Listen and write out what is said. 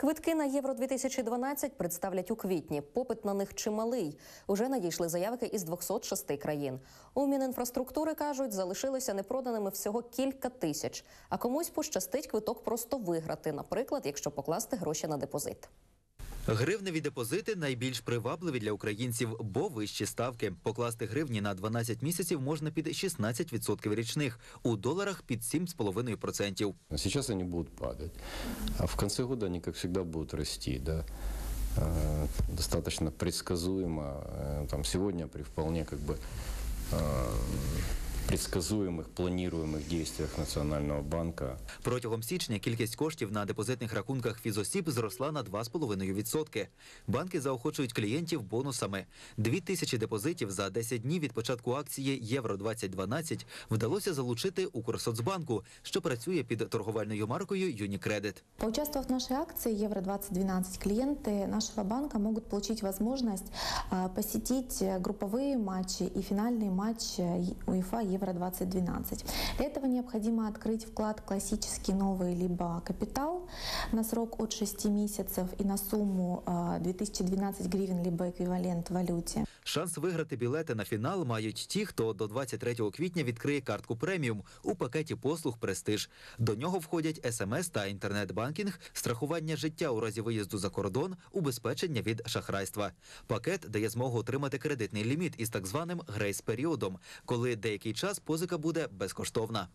Квитки на євро 2012 представлять у квітні. Попит на них чималий. Уже надійшли заявки із 206 країн. У Мінінфраструктури кажуть, залишилися непроданими всього кілька тисяч. А комусь пощастить квиток просто виграти, наприклад, якщо покласти гроші на депозит. Гривневі депозити найбільш привабливі для українців, бо вищі ставки. Покласти гривні на 12 місяців можна під 16% річних, у доларах під 7,5%. Сейчас они будут падать, а в конце года они, как всегда, будут расти. Да? Э, Достаточно предсказуемо. Э, Там сегодня при вполне как бы э, предсказуемых, планируемых действиях Национального банка Протягом січня кількість коштів на депозитних рахунках фізосіб зросла на 2,5%. Банки заохочують клієнтів бонусами. Дві тисячі депозитів за 10 днів від початку акції Євро 2012 вдалося залучити Укрсоцбанку, що працює під торговельною маркою Юнікредит. Поучаствовав в нашей акции Евро-2012, клиенты нашего банка могут получить возможность а, посетить э, групповые матчи и финальный матч э, УЕФА Евро-2012. Для этого необходимо открыть вклад классический новый либо капитал на срок от 6 месяцев и на сумму а, 2012 гривен либо эквивалент в валюте. Шанс виграти білети на фінал мають ті, хто до 23 квітня відкриє картку преміум у пакеті послуг Престиж. До нього входять смс та інтернет-банкінг, страхування життя у разі виїзду за кордон, убезпечення від шахрайства. Пакет дає змогу отримати кредитний ліміт із так званим грейс-періодом, коли деякий час позика буде безкоштовна.